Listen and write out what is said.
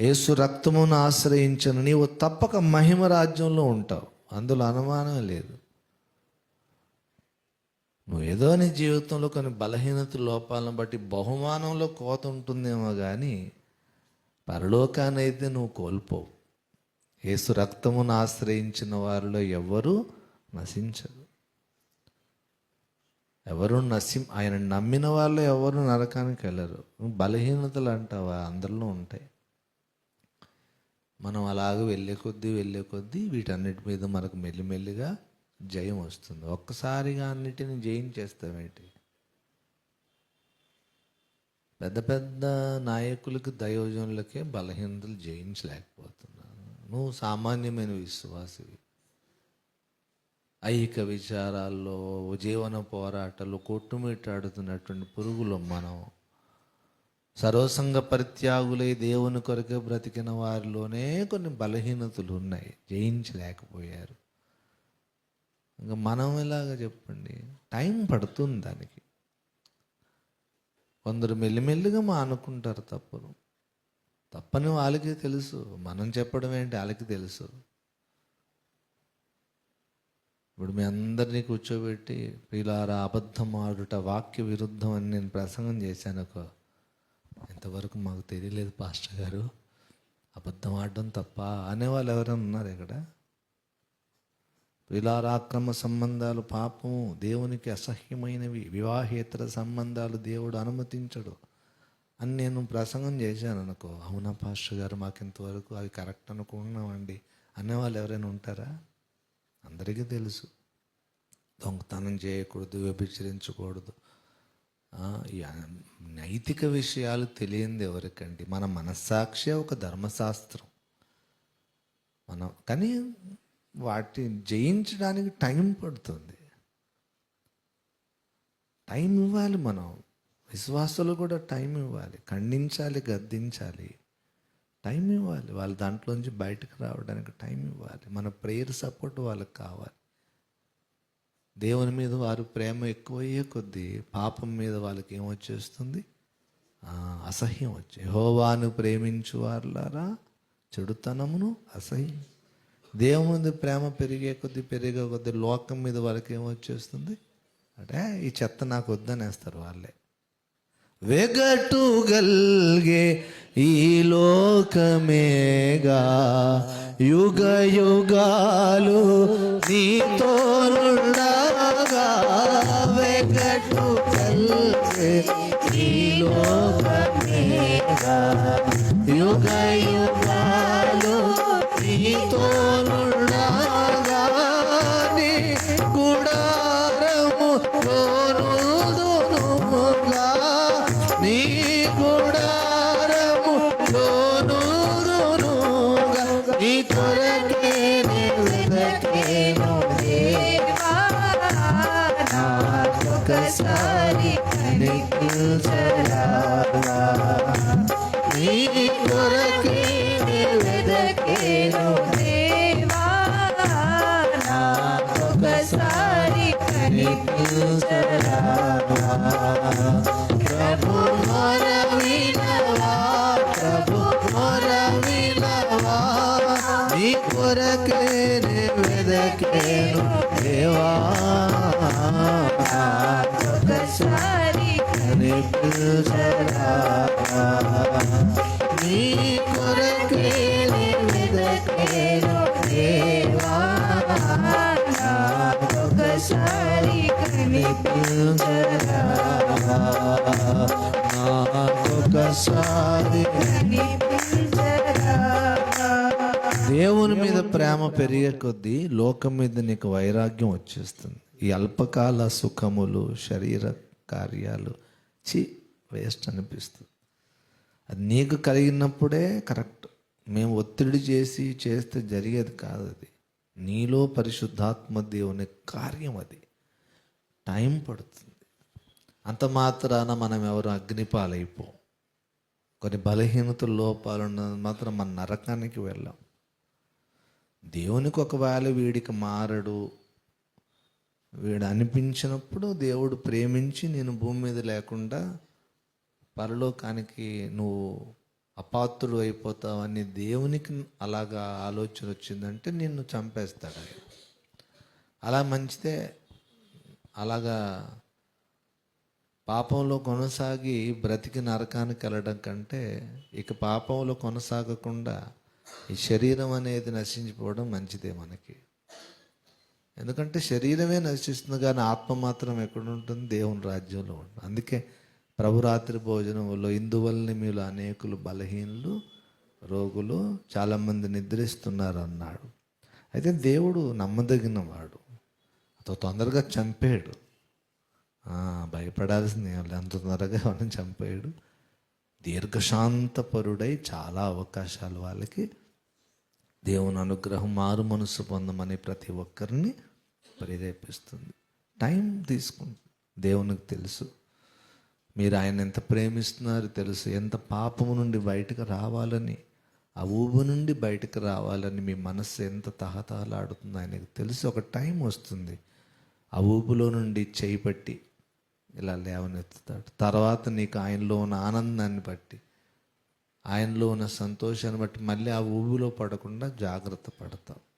యేసు రక్తమును ఆశ్రయించను. నీవు తప్పక మహిమ రాజ్యంలో ఉంటావు. అందులో అనుమానం లేదు. నువ్వు ఏదో నీ జీవితంలో కొన్ని బలహీనత లోపాలను బట్టి బహుమానంలో కోత ఉంటుందేమో కానీ పరలోకాన్ని అయితే నువ్వు కోల్పోవు. యేసు రక్తమును ఆశ్రయించిన వారిలో ఎవ్వరూ నశించరు. ఎవరు నశి ఆయన నమ్మిన వాళ్ళు ఎవరు నరకానికి వెళ్ళరు. నువ్వు బలహీనతలు అంటావా? అందరిలో ఉంటాయి. మనం అలాగ వెళ్ళే కొద్దీ వెళ్ళే కొద్దీ వీటన్నిటి మీద మనకు మెల్లిమెల్లిగా జయం వస్తుంది. ఒక్కసారిగా అన్నిటిని జయించేస్తామేంటి పెద్ద పెద్ద నాయకులకి దయోజనులకే బలహీనతలు జయించలేకపోతున్నాను. నువ్వు సామాన్యమైన విశ్వాసివి. ఐహిక విచారాల్లో జీవన పోరాటాలు కొట్టుమిట్టాడుతున్నటువంటి పురుగులు మనం సర్వసంగ పరిత్యాగులై దేవుని కొరకు బ్రతికిన వారిలోనే కొన్ని బలహీనతలు ఉన్నాయి. జయించలేకపోయారు. ఇంకా మనం ఎలాగ చెప్పండి? టైం పడుతుంది దానికి. కొందరు మెల్లిమెల్లిగా మానుకుంటారు తప్పును. తప్పని వాళ్ళకి తెలుసు. మనం చెప్పడం ఏంటి? వాళ్ళకి తెలుసు. ఇప్పుడు మీ అందరినీ కూర్చోబెట్టి ప్రియులారా అబద్ధం ఆడుట వాక్య విరుద్ధం అని నేను ప్రసంగం చేశాను ఒక ఇంతవరకు మాకు తెలియలేదు పాస్టర్ గారు. అబద్ధం ఆడడం తప్ప? అనేవాళ్ళు ఎవరైనా ఉన్నారు ఇక్కడ? విలారాక్రమ సంబంధాలు పాపము దేవునికి అసహ్యమైనవి. వివాహేతర సంబంధాలు దేవుడు అనుమతించడు. అని నేను ప్రసంగం చేశాను అనుకో. అవునా పాస్టర్ గారు మాకు ఇంతవరకు అవి కరెక్ట్ అనుకుంటున్నామండి? అనేవాళ్ళు ఎవరైనా ఉంటారా? అందరికీ తెలుసు. దొంగతనం చేయకూడదు వ్యభిచరించకూడదు. నైతిక విషయాలు తెలియంది ఎవరికండి? మన మనస్సాక్షి ఒక ధర్మశాస్త్రం. మనం కానీ వాటిని జయించడానికి టైం పడుతుంది. టైం ఇవ్వాలి మనం. విశ్వాసులు కూడా టైం ఇవ్వాలి. ఖండించాలి గద్దించాలి. టైం ఇవ్వాలి. వాళ్ళ దాంట్లోంచి బయటకు రావడానికి టైం ఇవ్వాలి. మన ప్రేయర్ సపోర్ట్ వాళ్ళకి కావాలి. దేవుని మీద వారు ప్రేమ ఎక్కువయ్యే కొద్దీ పాపం మీద వాళ్ళకి ఏమొచ్చేస్తుంది అసహ్యం వచ్చే. హోవాను ప్రేమించు వారులారా చెడుతనమును అసహ్యం. దేవుని ప్రేమ పెరిగే కొద్దీ పెరిగే కొద్దీ లోకం మీద వాళ్ళకి ఏమొచ్చేస్తుంది అంటే ఈ చెత్త నాకు వద్దనేస్తారు వాళ్ళే. వెగటుగల్గే ఈ లోకమేగా యుగ యుగాలు నీతో యుగ యుగాలు నీతోనుండగా నీ గుడారము లోనుదునుగా నీ గుడారము లోనుదునుగా నీ కొరకే నే వెదకేను దేవా. నాకొకసారి కనిపించరా నీ కొరకే నే వెదకేను దేవా నాకొకసారి కనిపించరా ప్రభు మొర వినవా ప్రభు మొర వినవా నీ కొరకే నే వెదకేను నీ కొరకే దేవా ఒకసారి కనిపించరా నాకొకసారి కనిపించరా దేవుని మీద ప్రేమ పెరిగే కొద్దీ లోకం మీద నీకు వైరాగ్యం వచ్చేస్తుంది. ఈ అల్పకాల సుఖములు శరీర కార్యాలు చి వేస్ట్ అనిపిస్తుంది. అది నీకు కలిగినప్పుడే కరెక్ట్. మేము ఒత్తిడి చేసి చేస్తే జరిగేది కాదు అది. నీలో పరిశుద్ధాత్మ దేవుని కార్యం అది. టైం పడుతుంది. అంత మాత్రాన మనం ఎవరు అగ్నిపాలైపోం కొన్ని బలహీనతలు లోపాలు ఉన్నది మాత్రం మన నరకానికి వెళ్ళాం. దేవునికి ఒకవేళ వీడికి మారడు వీడు అనిపించినప్పుడు దేవుడు ప్రేమించి నేను భూమి మీద లేకుండా పరలోకానికి నువ్వు అపాత్రుడు అయిపోతావని దేవునికి అలాగా ఆలోచన వచ్చిందంటే నిన్ను చంపేస్తాడు ఆయన. అలా మంచిదే అలాగా పాపంలో కొనసాగి బ్రతికి నరకానికి వెళ్ళడం కంటే ఇక పాపంలో కొనసాగకుండా ఈ శరీరం అనేది నశించిపోవడం మంచిదే మనకి. ఎందుకంటే శరీరమే నశిస్తుంది కానీ ఆత్మ మాత్రం ఎక్కడ ఉంటుంది దేవుని రాజ్యంలో ఉంటుంది. అందుకే ప్రభురాత్రి భోజనంలో ఇందువల్ని మీలో అనేకులు బలహీనులు రోగులు చాలామంది నిద్రిస్తున్నారు అన్నాడు అయితే దేవుడు నమ్మదగిన వాడు అతను తొందరగా చంపాడు. ఆ, భయపడాల్సింది అంత తొందరగా మనం చంపాడు? దీర్ఘశాంతపరుడై చాలా అవకాశాలు వాళ్ళకి. దేవుని అనుగ్రహం మారు మనసు పొందమని ప్రతి ఒక్కరిని ప్రేరేపిస్తుంది టైం తీసుకుంటుంది. దేవునికి తెలుసు. మీరు ఆయన ఎంత ప్రేమిస్తున్నారు తెలుసు. ఎంత పాపము నుండి బయటకు రావాలని ఆ ఊబు నుండి బయటకు రావాలని మీ మనస్సు ఎంత తహతహలాడుతుందో ఆయనకు తెలుసు. ఒక టైం వస్తుంది. ఆ ఊబులో నుండి చేయి పట్టి ఇలా లేవనెత్తుతాడు. తర్వాత నీకు ఆయనలో ఉన్న ఆనందాన్ని బట్టి ఆయనలో ఉన్న సంతోషాన్ని బట్టి మళ్ళీ ఆ ఊబిలో పడకుండా జాగ్రత్త పడతావు.